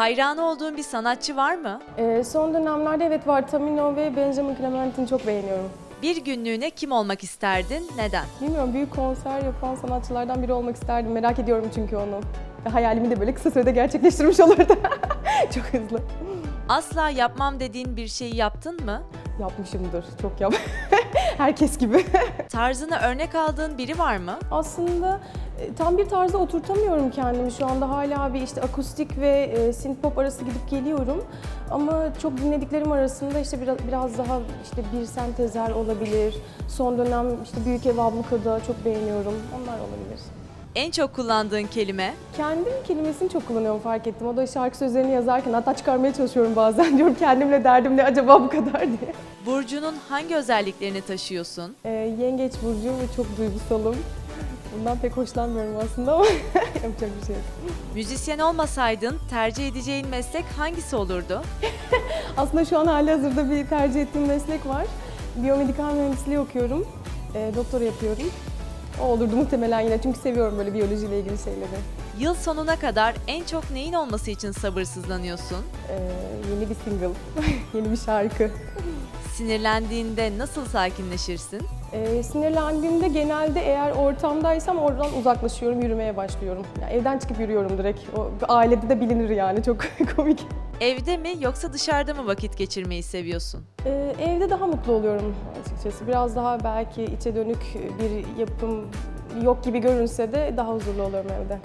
Hayranı olduğun bir sanatçı var mı? Ee, son dönemlerde evet var Tamino ve Benjamin Clementine çok beğeniyorum. Bir günlüğüne kim olmak isterdin? Neden? Bilmiyorum büyük konser yapan sanatçılardan biri olmak isterdim. Merak ediyorum çünkü onu. Hayalimi de böyle kısa sürede gerçekleştirmiş olurdu. çok hızlı. Asla yapmam dediğin bir şeyi yaptın mı? Yapmışımdır. Çok yap. Herkes gibi. Tarzına örnek aldığın biri var mı? Aslında e, tam bir tarzda oturtamıyorum kendimi. Şu anda hala bir işte akustik ve e, synth pop arası gidip geliyorum. Ama çok dinlediklerim arasında işte biraz, biraz daha işte bir sentezer olabilir. Son dönem işte Büyük Ev Abluka'da çok beğeniyorum. Onlar olabilir. En çok kullandığın kelime? Kendim kelimesini çok kullanıyorum fark ettim. O da şarkı sözlerini yazarken hatta çıkarmaya çalışıyorum bazen diyorum kendimle derdim ne acaba bu kadar diye. Burcu'nun hangi özelliklerini taşıyorsun? Ee, yengeç burcu ve çok duygusalım. Bundan pek hoşlanmıyorum aslında ama yapacak bir şey yok. Müzisyen olmasaydın tercih edeceğin meslek hangisi olurdu? Aslında şu an hali hazırda bir tercih ettiğim meslek var. Biyomedikal mühendisliği okuyorum. Ee, doktora yapıyorum. O olurdu muhtemelen yine çünkü seviyorum böyle biyolojiyle ilgili şeyleri. Yıl sonuna kadar en çok neyin olması için sabırsızlanıyorsun? Ee, yeni bir single, yeni bir şarkı. Sinirlendiğinde nasıl sakinleşirsin? Ee, sinirlendiğimde genelde eğer ortamdaysam oradan uzaklaşıyorum, yürümeye başlıyorum. Yani evden çıkıp yürüyorum direkt. O ailede de bilinir yani çok komik. Evde mi yoksa dışarıda mı vakit geçirmeyi seviyorsun? Ee, evde daha mutlu oluyorum açıkçası. Biraz daha belki içe dönük bir yapım yok gibi görünse de daha huzurlu oluyorum evde.